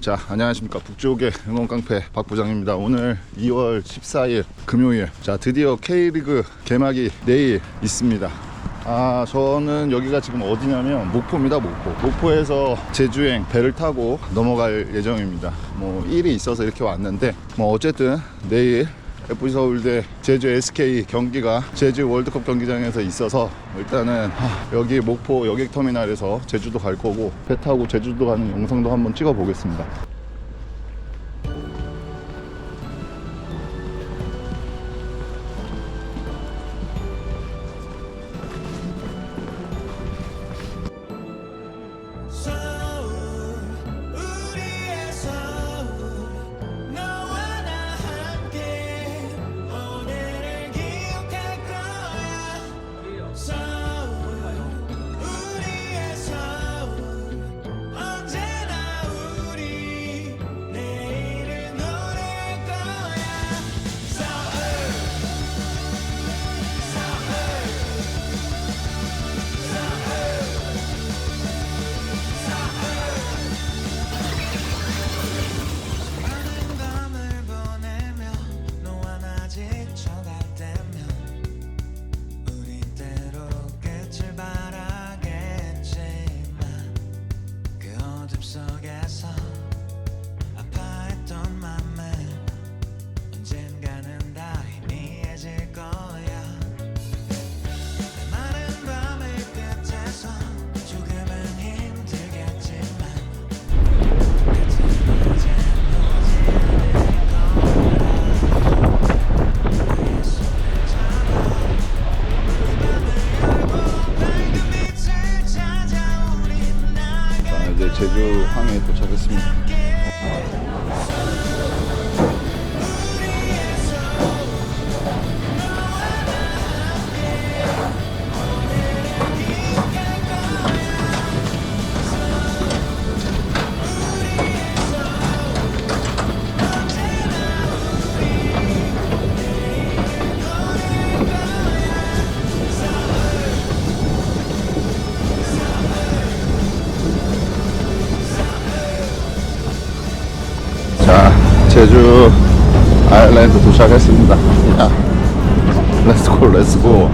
자, 안녕하십니까. 북쪽의 응원 깡패 박 부장입니다. 오늘 2월 14일 금요일. 자, 드디어 K리그 개막이 내일 있습니다. 아, 저는 여기가 지금 어디냐면 목포입니다, 목포. 목포에서 제주행 배를 타고 넘어갈 예정입니다. 뭐 일이 있어서 이렇게 왔는데 뭐 어쨌든 내일 FC 서울대 제주 SK 경기가 제주 월드컵 경기장에서 있어서 일단은 하, 여기 목포 여객 터미널에서 제주도 갈 거고 배 타고 제주도 가는 영상도 한번 찍어 보겠습니다. 제주 아일랜드 도착했습니다. 야, 렛츠고, 렛츠고.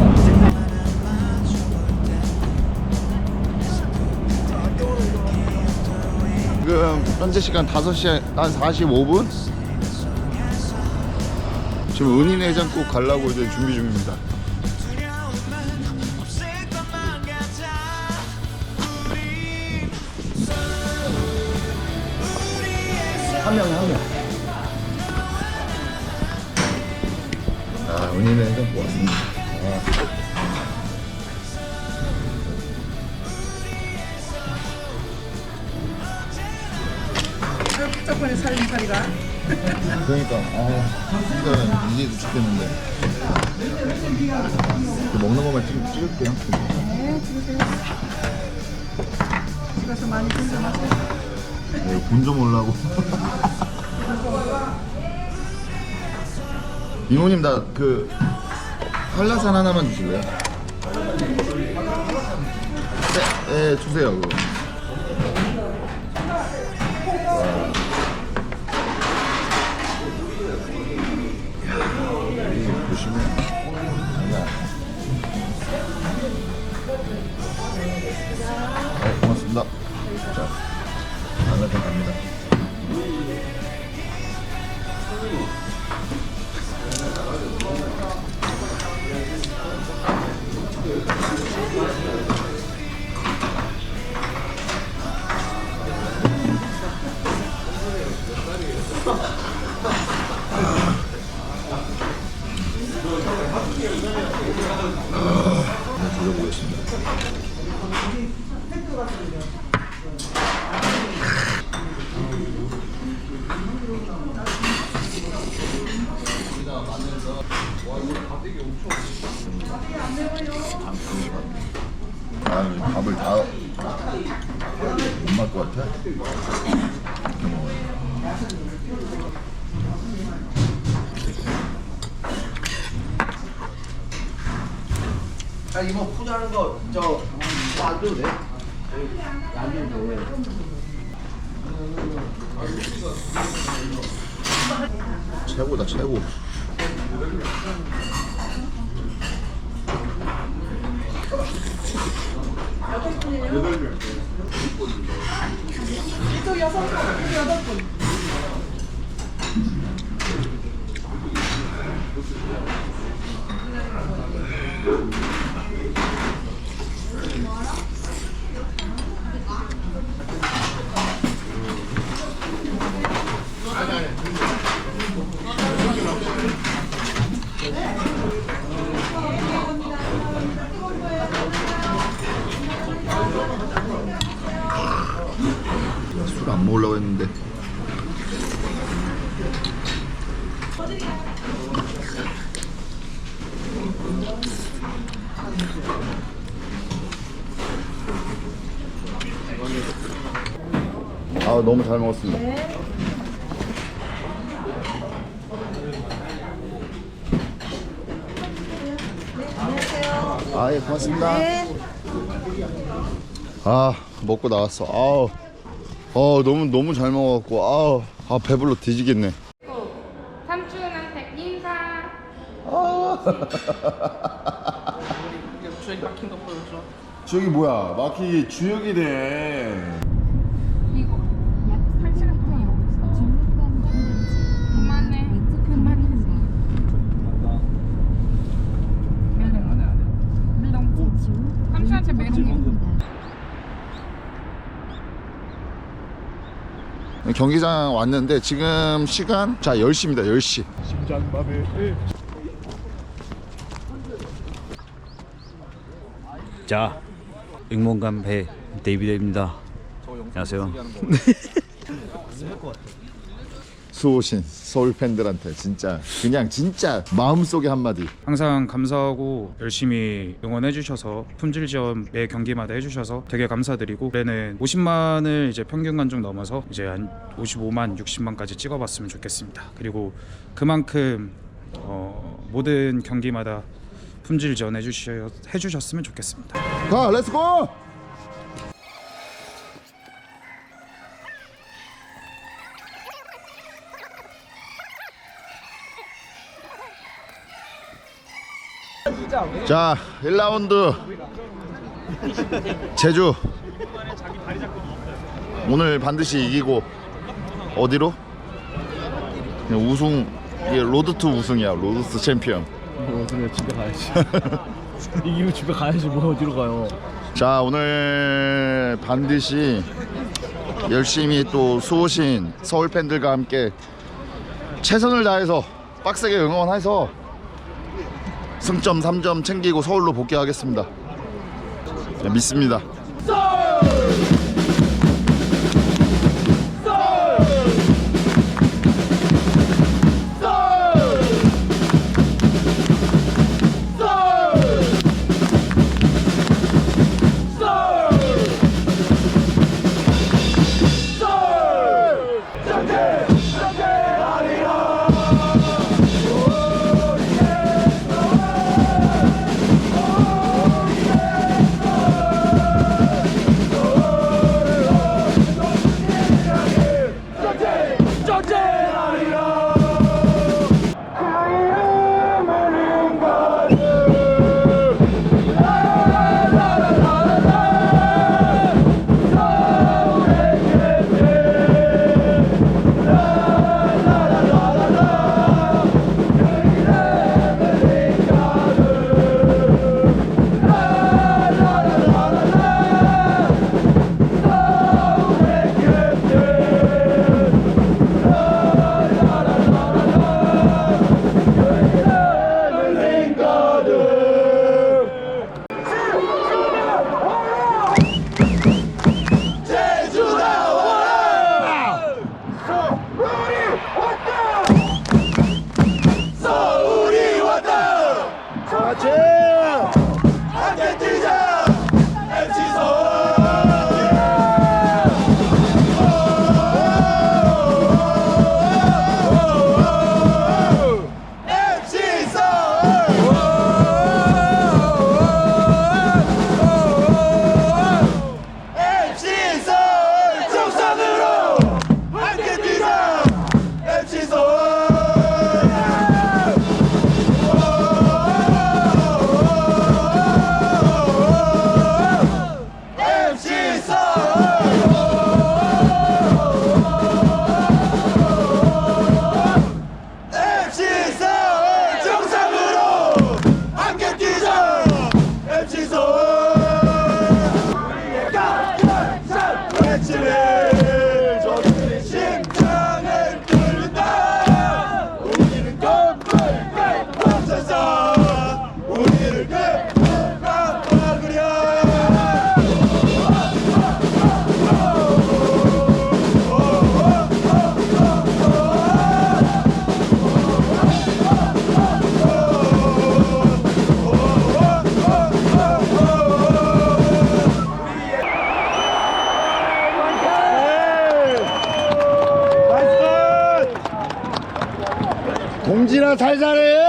지금 현재 시간 5시 한 45분? 지금 은인해장국 가려고 이제 준비 중입니다. 한 명에 한 명. 아, 은인해장국 왔습니다. 아. 복잡하네 살림살이가? 그러니까 아 진짜 도착했는데. 그 먹는 것만 찍, 찍을게요. 네 찍으세요. 찍어서 많이 건져놨어요. 네, 본좀 올라고 이모님 나 그 한라산 하나만 주실래요? 네, 네 주세요 그거. 네, 자 한라산 갑니다 한번 아, 이 밥을 다못 먹을 것 같아? 아 이거 푸자는 거저 안 줘도 돼? 안 줘도 돼. 최고다 최고 이쪽 여섯 분, 여덟 분. 아 너무 잘 먹었습니다. 아 예 고맙습니다. 아 먹고 나왔어. 아우. 어 너무 너무 잘 먹어갖고 아우. 아 배불러 뒤지겠네 삼촌한테 인사. 주행 막힌 거 보여줘. 저기 뭐야 마키 주역이네 이거 약 1시간 동안 이러고 있어. 그만해. 그만해. 메롱. 메롱. 삼촌한테 메롱해. 경기장 왔는데 지금 시간 자 10시입니다 10시 자, 응mon간배 데이비드입니다. 안녕하세요. 수호신 서울 팬들한테 진짜 그냥 진짜 마음속에 한마디 항상 감사하고 열심히 응원해 주셔서 품질 지원 매 경기마다 해 주셔서 되게 감사드리고 올해는 50만을 이제 평균 관중 넘어서 이제 한 55만, 60만까지 찍어봤으면 좋겠습니다. 그리고 그만큼 어, 모든 경기마다 품질 지원 해 주셔 해 주셨으면 좋겠습니다. 가 렛츠고 자 1라운드 제주 오늘 반드시 이기고 어디로? 우승 이게 로드 투 우승이야 로드 투 챔피언 뭐 그래 집에 가야지. 이기고 집에 가야지 뭐 어디로 가요? 자 오늘 반드시 열심히 또 수호신 서울 팬들과 함께 최선을 다해서 빡세게 응원해서 승점 3점 챙기고 서울로 복귀하겠습니다. 네, 믿습니다 동진아